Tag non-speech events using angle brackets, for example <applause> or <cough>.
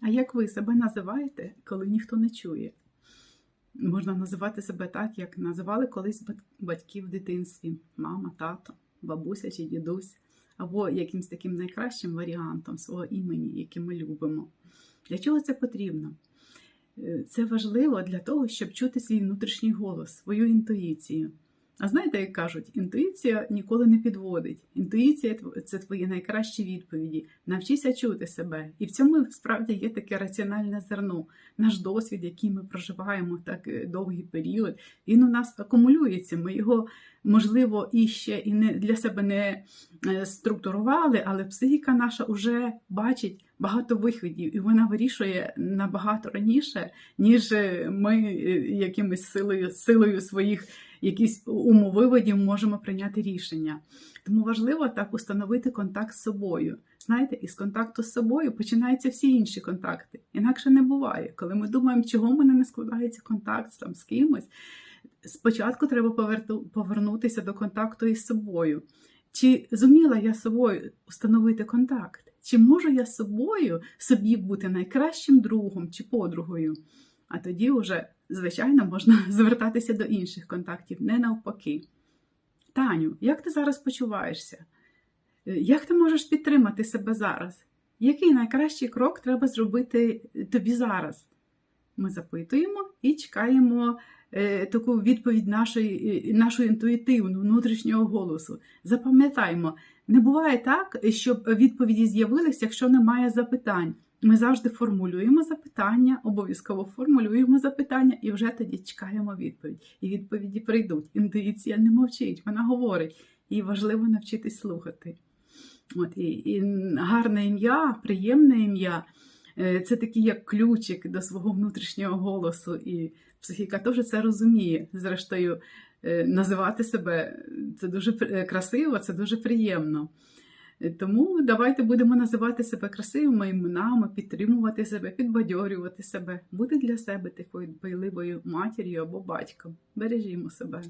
А як ви себе називаєте, коли ніхто не чує? Можна називати себе так, як називали колись бат- батьків в дитинстві: мама, тато, бабуся чи дідусь, або якимсь таким найкращим варіантом свого імені, яке ми любимо. Для чого це потрібно? Е, Це важливо для того, щоб чути свій внутрішній голос, свою інтуїцію. А знаєте, як кажуть, інтуїція ніколи не підводить. Інтуїція це твої найкращі відповіді. Навчися чути себе. І в цьому справді є таке раціональне зерно. Наш досвід, який ми проживаємо так е, довгий період, він у нас акумулюється. Ми його, можливо, і ще і не для себе не структурували, але психіка наша вже бачить багато виходів, і вона вирішує набагато раніше, ніж е, ми е, якимось силою, силою своїх якісь умовиводів можемо прийняти рішення. Тому важливо так установити контакт з собою. Знаєте, із контакту з собою починаються всі інші контакти. Інакше не буває. Коли ми думаємо, чого в мене не складається контакт там, з кимось, спочатку треба повернутися до контакту із собою. Чи зуміла я з собою установити контакт? Чи можу я з собою собі бути найкращим другом чи подругою? А тоді вже, звичайно, можна <laughs> звертатися до інших контактів, не навпаки. Таню, як ти зараз почуваєшся? Е, Як ти можеш підтримати себе зараз? Який найкращий крок треба зробити тобі зараз? Ми запитуємо і чекаємо е, таку відповідь нашої, е, нашого інтуїтивного внутрішнього голосу. Запам'ятаймо, не буває так, щоб відповіді з'явилися, якщо немає запитань. Ми завжди формулюємо запитання, обов'язково формулюємо запитання і вже тоді чекаємо відповідь. І відповіді прийдуть. Інтуїція не мовчить, вона говорить. Їй важливо навчитись слухати. От, і, і гарне ім'я, приємне ім'я е, це такий як ключик до свого внутрішнього голосу. І психіка теж це розуміє. Зрештою, е, називати себе це дуже е, красиво, це дуже приємно. Е, Тому давайте будемо називати себе красивими іменами, підтримувати себе, підбадьорювати себе, бути для себе такою дбайливою матір'ю або батьком. Бережімо себе.